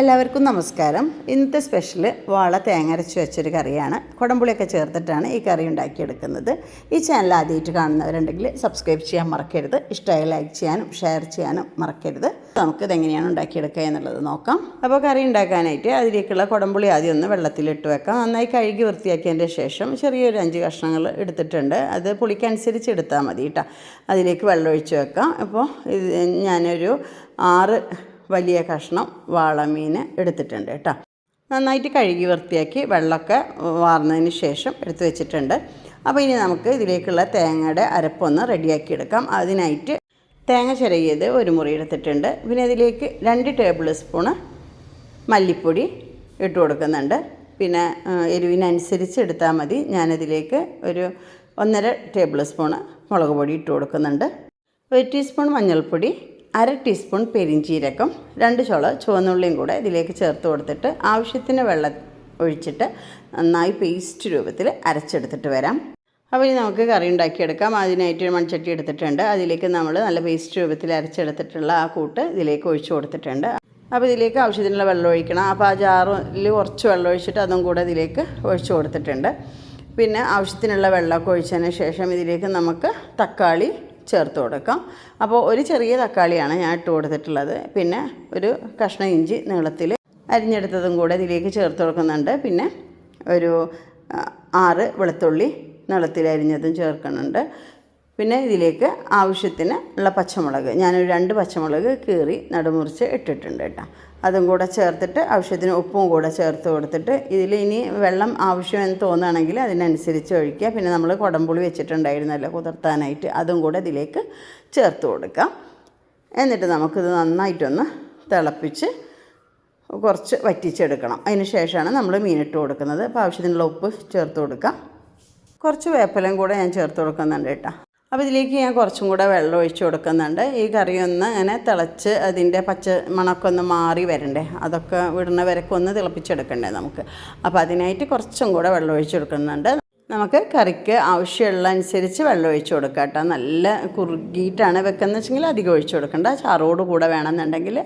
എല്ലാവർക്കും നമസ്കാരം. ഇന്നത്തെ സ്പെഷ്യൽ വാള തേങ്ങ അരച്ച് വെച്ചൊരു കറിയാണ്. കുടംപുളിയൊക്കെ ചേർത്തിട്ടാണ് ഈ കറി ഉണ്ടാക്കിയെടുക്കുന്നത്. ഈ ചാനൽ ആദ്യമായിട്ട് കാണുന്നവരുണ്ടെങ്കിൽ സബ്സ്ക്രൈബ് ചെയ്യാൻ മറക്കരുത്. ഇഷ്ടമായി ലൈക്ക് ചെയ്യാനും ഷെയർ ചെയ്യാനും മറക്കരുത്. നമുക്ക് ഇതെങ്ങനെയാണ് ഉണ്ടാക്കിയെടുക്കുക എന്നുള്ളത് നോക്കാം. അപ്പോൾ കറി ഉണ്ടാക്കാനായിട്ട് അതിലേക്കുള്ള കുടംപുളി ആദ്യം ഒന്ന് വെള്ളത്തിലിട്ട് വെക്കാം. നന്നായി കഴുകി വൃത്തിയാക്കിയതിന്റെ ശേഷം ചെറിയൊരു അഞ്ച് കഷ്ണങ്ങൾ എടുത്തിട്ടുണ്ട്. അത് പുളിക്കനുസരിച്ച് എടുത്താൽ മതി കേട്ടോ. അതിലേക്ക് വെള്ളം ഒഴിച്ച് വെക്കാം. അപ്പോൾ ഞാനൊരു ആറ് വലിയ കഷ്ണം വാളമീൻ എടുത്തിട്ടുണ്ട് കേട്ടോ. നന്നായിട്ട് കഴുകി വൃത്തിയാക്കി വെള്ളമൊക്കെ വാർന്നതിന് ശേഷം എടുത്തു വെച്ചിട്ടുണ്ട്. അപ്പോൾ ഇനി നമുക്ക് ഇതിലേക്കുള്ള തേങ്ങയുടെ അരപ്പൊന്ന് റെഡിയാക്കി എടുക്കാം. അതിനായിട്ട് തേങ്ങ ചിരകിയത് ഒരു മുറി എടുത്തിട്ടുണ്ട്. പിന്നെ ഇതിലേക്ക് രണ്ട് ടേബിൾ സ്പൂണ് മല്ലിപ്പൊടി ഇട്ട് കൊടുക്കുന്നുണ്ട്. പിന്നെ എരിവിനനുസരിച്ച് എടുത്താൽ മതി. ഞാനതിലേക്ക് ഒരു ഒന്നര ടേബിൾ സ്പൂണ് മുളക് പൊടി ഇട്ട് കൊടുക്കുന്നുണ്ട്. ഒരു ടീസ്പൂൺ മഞ്ഞൾപ്പൊടി അര ടീസ്പൂൺ പെരിഞ്ചീരകം രണ്ട് ചുള ചുവന്നുള്ളിയും കൂടെ ഇതിലേക്ക് ചേർത്ത് കൊടുത്തിട്ട് ആവശ്യത്തിന് വെള്ളം ഒഴിച്ചിട്ട് നന്നായി പേസ്റ്റ് രൂപത്തിൽ അരച്ചെടുത്തിട്ട് വരാം. അപ്പോൾ ഇനി നമുക്ക് കറി ഉണ്ടാക്കിയെടുക്കാം. അതിനായിട്ട് ഒരു മൺചട്ടി എടുത്തിട്ടുണ്ട്. അതിലേക്ക് നമ്മൾ നല്ല പേസ്റ്റ് രൂപത്തിൽ അരച്ചെടുത്തിട്ടുള്ള ആ കൂട്ട് ഇതിലേക്ക് ഒഴിച്ചു കൊടുത്തിട്ടുണ്ട്. അപ്പോൾ ഇതിലേക്ക് ആവശ്യത്തിനുള്ള വെള്ളം ഒഴിക്കണം. അപ്പോൾ ആ ജാറിൽ കുറച്ച് വെള്ളം ഒഴിച്ചിട്ട് അതും കൂടെ ഇതിലേക്ക് ഒഴിച്ചു കൊടുത്തിട്ടുണ്ട്. പിന്നെ ആവശ്യത്തിനുള്ള വെള്ളമൊക്കെ ഒഴിച്ചതിന് ശേഷം ഇതിലേക്ക് നമുക്ക് തക്കാളി ചേർത്ത് കൊടുക്കാം. അപ്പോൾ ഒരു ചെറിയ തക്കാളിയാണ് ഞാൻ ഇട്ട് കൊടുത്തിട്ടുള്ളത്. പിന്നെ ഒരു കഷ്ണം ഇഞ്ചി നീളത്തിൽ അരിഞ്ഞെടുത്തതും കൂടെ ഇതിലേക്ക് ചേർത്ത് കൊടുക്കുന്നുണ്ട്. പിന്നെ ഒരു ആറ് വെളുത്തുള്ളി നീളത്തിൽ അരിഞ്ഞതും ചേർക്കുന്നുണ്ട്. പിന്നെ ഇതിലേക്ക് ആവശ്യത്തിന് ഉള്ള പച്ചമുളക്. ഞാനൊരു രണ്ട് പച്ചമുളക് കീറി നടുമുറിച്ച് ഇട്ടിട്ടുണ്ട് കേട്ടോ. അതും കൂടെ ചേർത്തിട്ട് ആവശ്യത്തിന് ഉപ്പും കൂടെ ചേർത്ത് കൊടുത്തിട്ട് ഇതിൽ ഇനി വെള്ളം ആവശ്യമെന്ന് തോന്നുകയാണെങ്കിൽ അതിനനുസരിച്ച് ഒഴിക്കുക. പിന്നെ നമ്മൾ കുടംപുളി വെച്ചിട്ടുണ്ടായിരുന്നല്ലോ കുതിർത്താനായിട്ട്. അതും കൂടെ ഇതിലേക്ക് ചേർത്ത് കൊടുക്കാം. എന്നിട്ട് നമുക്കിത് നന്നായിട്ടൊന്ന് തിളപ്പിച്ച് കുറച്ച് വറ്റിച്ചെടുക്കണം. അതിന് ശേഷമാണ് നമ്മൾ മീനിട്ട് കൊടുക്കുന്നത്. അപ്പോൾ ആവശ്യത്തിനുള്ള ഉപ്പ് ചേർത്ത് കൊടുക്കാം. കുറച്ച് വേപ്പലം കൂടെ ഞാൻ ചേർത്ത് കൊടുക്കുന്നുണ്ട് കേട്ടോ. അപ്പോൾ ഇതിലേക്ക് ഞാൻ കുറച്ചും കൂടെ വെള്ളം ഒഴിച്ച് കൊടുക്കുന്നുണ്ട്. ഈ കറി ഒന്ന് ഇങ്ങനെ തിളച്ച് അതിന്റെ പച്ച മണമൊക്കെ ഒന്ന് മാറി വരണ്ടേ? അതൊക്കെ വിടുന്ന വരക്ക് ഒന്ന് തിളപ്പിച്ചെടുക്കണ്ടേ നമുക്ക്? അപ്പോൾ അതിനായിട്ട് കുറച്ചും കൂടെ വെള്ളം ഒഴിച്ച് കൊടുക്കുന്നുണ്ട്. നമുക്ക് കറിക്ക് ആവശ്യമുള്ള അനുസരിച്ച് വെള്ളം ഒഴിച്ച് കൊടുക്കാം കേട്ടോ. നല്ല കുറുകിയിട്ടാണ് വെക്കുന്നത് വെച്ചെങ്കിൽ അധികം ഒഴിച്ച് കൊടുക്കണ്ട. ചാറോട് കൂടെ വേണമെന്നുണ്ടെങ്കിൽ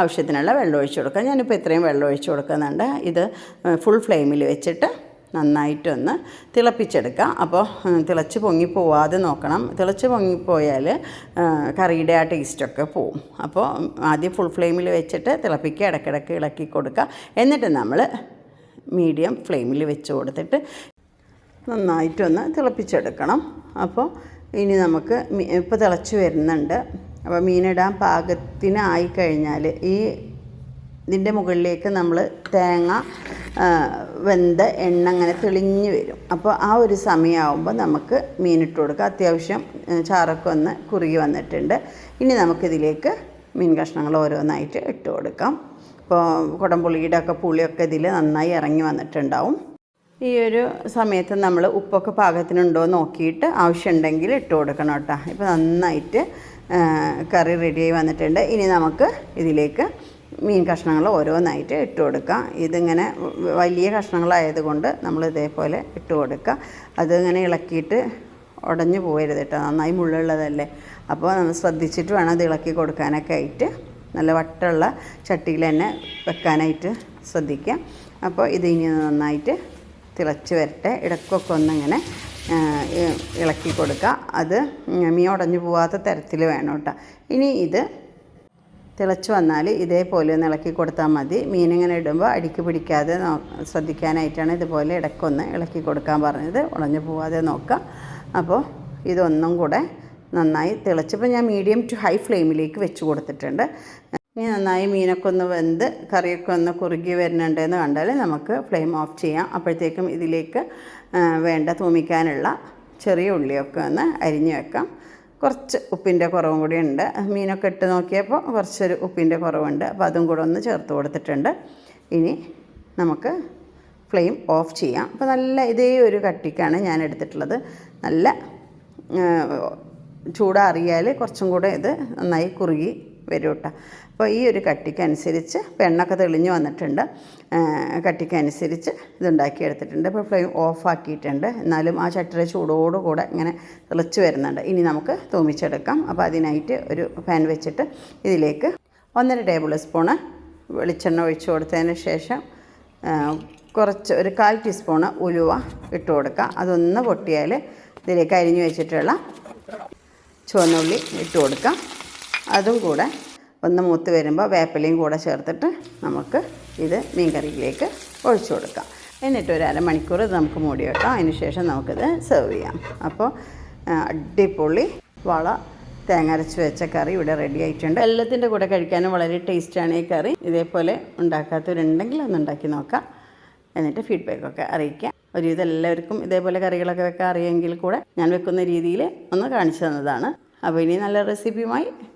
ആവശ്യത്തിനുള്ള വെള്ളം ഒഴിച്ച് കൊടുക്കാം. ഞാനിപ്പോൾ ഇത്രയും വെള്ളം ഒഴിച്ച് കൊടുക്കുന്നുണ്ട്. ഇത് ഫുൾ ഫ്ലെയിമിൽ വെച്ചിട്ട് നന്നായിട്ടൊന്ന് തിളപ്പിച്ചെടുക്കാം. അപ്പോൾ തിളച്ച് പൊങ്ങിപ്പോവാതെ നോക്കണം. തിളച്ച് പൊങ്ങിപ്പോയാൽ കറിയുടെ ആ ടേസ്റ്റൊക്കെ പോവും. അപ്പോൾ ആദ്യം ഫുൾ ഫ്ലെയിമിൽ വെച്ചിട്ട് തിളപ്പിക്കുക ഇടയ്ക്കിടയ്ക്ക് ഇളക്കി കൊടുക്കുക. എന്നിട്ട് നമ്മൾ മീഡിയം ഫ്ലെയിമിൽ വെച്ച് കൊടുത്തിട്ട് നന്നായിട്ടൊന്ന് തിളപ്പിച്ചെടുക്കണം. അപ്പോൾ ഇനി നമുക്ക് ഇപ്പോൾ തിളച്ച് വരുന്നുണ്ട്. അപ്പോൾ മീനിടാൻ പാകത്തിനായി കഴിഞ്ഞാൽ ഈ ഇതിന്റെ മുകളിലേക്ക് നമ്മൾ തേങ്ങ വെന്ത എണ്ണ അങ്ങനെ തെളിഞ്ഞു വരും. അപ്പോൾ ആ ഒരു സമയമാകുമ്പോൾ നമുക്ക് മീനിട്ട് കൊടുക്കാം. അത്യാവശ്യം ചാറൊക്കെ ഒന്ന് കുറുകി വന്നിട്ടുണ്ട്. ഇനി നമുക്കിതിലേക്ക് മീൻ കഷ്ണങ്ങൾ ഓരോന്നായിട്ട് ഇട്ട് കൊടുക്കാം. ഇപ്പോൾ കുടംപുളിയുടെ ഒക്കെ പുളിയൊക്കെ ഇതിൽ നന്നായി ഇറങ്ങി വന്നിട്ടുണ്ടാവും. ഈ ഒരു സമയത്ത് നമ്മൾ ഉപ്പൊക്കെ പാകത്തിനുണ്ടോ നോക്കിയിട്ട് ആവശ്യമുണ്ടെങ്കിൽ ഇട്ട് കൊടുക്കണം കേട്ടോ. ഇപ്പോൾ നന്നായിട്ട് കറി റെഡിയായി വന്നിട്ടുണ്ട്. ഇനി നമുക്ക് ഇതിലേക്ക് മീൻ കഷ്ണങ്ങൾ ഓരോന്നായിട്ട് ഇട്ട് കൊടുക്കുക ഇതിങ്ങനെ വലിയ കഷ്ണങ്ങളായതുകൊണ്ട് നമ്മൾ ഇതേപോലെ ഇട്ട് കൊടുക്കുക. അതിങ്ങനെ ഇളക്കിയിട്ട് ഉടഞ്ഞു പോകരുത് കേട്ടോ. നന്നായി മുള്ളുള്ളതല്ലേ. അപ്പോൾ നമ്മൾ ശ്രദ്ധിച്ചിട്ട് വേണം അത് ഇളക്കി കൊടുക്കാനൊക്കെ ആയിട്ട്. നല്ല വട്ടമുള്ള ചട്ടിയിൽ തന്നെ വെക്കാനായിട്ട് ശ്രദ്ധിക്കുക. അപ്പോൾ ഇത് ഇനി നന്നായിട്ട് തിളച്ച് വരട്ടെ. ഇടക്കൊക്കെ ഒന്നിങ്ങനെ ഇളക്കി കൊടുക്കുക. അത് മീൻ ഉടഞ്ഞു പോവാത്ത തരത്തിൽ വേണം കേട്ടോ. ഇനി ഇത് തിളച്ച് വന്നാൽ ഇതേപോലെ ഒന്ന് ഇളക്കി കൊടുത്താൽ മതി. മീനിങ്ങനെ ഇടുമ്പോൾ അടിക്ക് പിടിക്കാതെ ശ്രദ്ധിക്കാനായിട്ടാണ് ഇതുപോലെ ഇടയ്ക്കൊന്ന് ഇളക്കി കൊടുക്കാൻ പറഞ്ഞത്. ഉടഞ്ഞു പോവാതെ നോക്കാം. അപ്പോൾ ഇതൊന്നും കൂടെ നന്നായി തിളച്ചപ്പോൾ ഞാൻ മീഡിയം ടു ഹൈ ഫ്ലെയിമിലേക്ക് വെച്ച് കൊടുത്തിട്ടുണ്ട്. ഇനി നന്നായി മീനൊക്കെ ഒന്ന് വെന്ത് കറിയൊക്കെ ഒന്ന് കുറുകി വരുന്നുണ്ടെന്ന് കണ്ടാൽ നമുക്ക് ഫ്ലെയിം ഓഫ് ചെയ്യാം. അപ്പോഴത്തേക്കും ഇതിലേക്ക് വേണ്ട തൂമിക്കാനുള്ള ചെറിയ ഉള്ളിയൊക്കെ ഒന്ന് അരിഞ്ഞു വെക്കാം. കുറച്ച് ഉപ്പിന്റെ കുറവും കൂടി ഉണ്ട്. മീനൊക്കെ ഇട്ട് നോക്കിയപ്പോൾ കുറച്ചൊരു ഉപ്പിന്റെ കുറവുണ്ട്. അപ്പോൾ അതും കൂടെ ഒന്ന് ചേർത്ത് കൊടുത്തിട്ടുണ്ട്. ഇനി നമുക്ക് ഫ്ലെയിം ഓഫ് ചെയ്യാം. അപ്പോൾ നല്ല ഇതേ ഒരു കട്ടിക്കാണ് ഞാൻ എടുത്തിട്ടുള്ളത്. നല്ല ചൂടാറിയാൽ കുറച്ചും കൂടെ ഇത് നന്നായി കുറുകി വരും കേട്ടോ അപ്പോൾ ഈ ഒരു കട്ടിക്കനുസരിച്ച് പെണ്ണൊക്കെ തെളിഞ്ഞു വന്നിട്ടുണ്ട്. കട്ടിക്കനുസരിച്ച് ഇതുണ്ടാക്കി എടുത്തിട്ടുണ്ട്. ഇപ്പോൾ ഫ്ലെയിം ഓഫാക്കിയിട്ടുണ്ട് എന്നാലും ആ ചട്ടിയുടെ ചൂടോടുകൂടെ ഇങ്ങനെ തിളച്ച് വരുന്നുണ്ട്. ഇനി നമുക്ക് തൂമിച്ചെടുക്കാം. അപ്പോൾ അതിനായിട്ട് ഒരു പാൻ വെച്ചിട്ട് ഇതിലേക്ക് ഒന്നര ടേബിൾ സ്പൂണ് വെളിച്ചെണ്ണ ഒഴിച്ചു കൊടുത്തതിന് ശേഷം കുറച്ച് ഒരു കാൽ ടീസ്പൂണ് ഉലുവ ഇട്ട് കൊടുക്കുക. അതൊന്ന് പൊട്ടിയാൽ ഇതിലേക്ക് അരിഞ്ഞു വെച്ചിട്ടുള്ള ചുവന്നുള്ളി ഇട്ട് കൊടുക്കാം. അതും കൂടെ ഒന്ന് മൂത്ത് വരുമ്പോൾ വേപ്പിലയും കൂടെ ചേർത്തിട്ട് നമുക്ക് ഇത് മീൻ കറിയിലേക്ക് ഒഴിച്ചു കൊടുക്കാം. എന്നിട്ട് ഒരു അരമണിക്കൂർ ഇത് നമുക്ക് മൂടി വെക്കാം. അതിന് ശേഷം നമുക്കിത് സെർവ് ചെയ്യാം. അപ്പോൾ അടിപൊളി വള തേങ്ങ അരച്ച് വെച്ച കറി ഇവിടെ റെഡി ആയിട്ടുണ്ട്. എല്ലാത്തിന്റെ കൂടെ കഴിക്കാനും വളരെ ടേസ്റ്റാണ് ഈ കറി. ഇതേപോലെ ഉണ്ടാക്കാത്തവരുണ്ടെങ്കിൽ ഒന്ന് ഉണ്ടാക്കി നോക്കാം. എന്നിട്ട് ഫീഡ്ബാക്കൊക്കെ അറിയിക്കാം. ഒരു എല്ലാവർക്കും ഇതേപോലെ കറികളൊക്കെ വെക്കാൻ അറിയെങ്കിൽ കൂടെ ഞാൻ വെക്കുന്ന രീതിയിൽ ഒന്ന് കാണിച്ചു തന്നതാണ്. അപ്പോൾ ഇനി നല്ല റെസിപ്പിയുമായി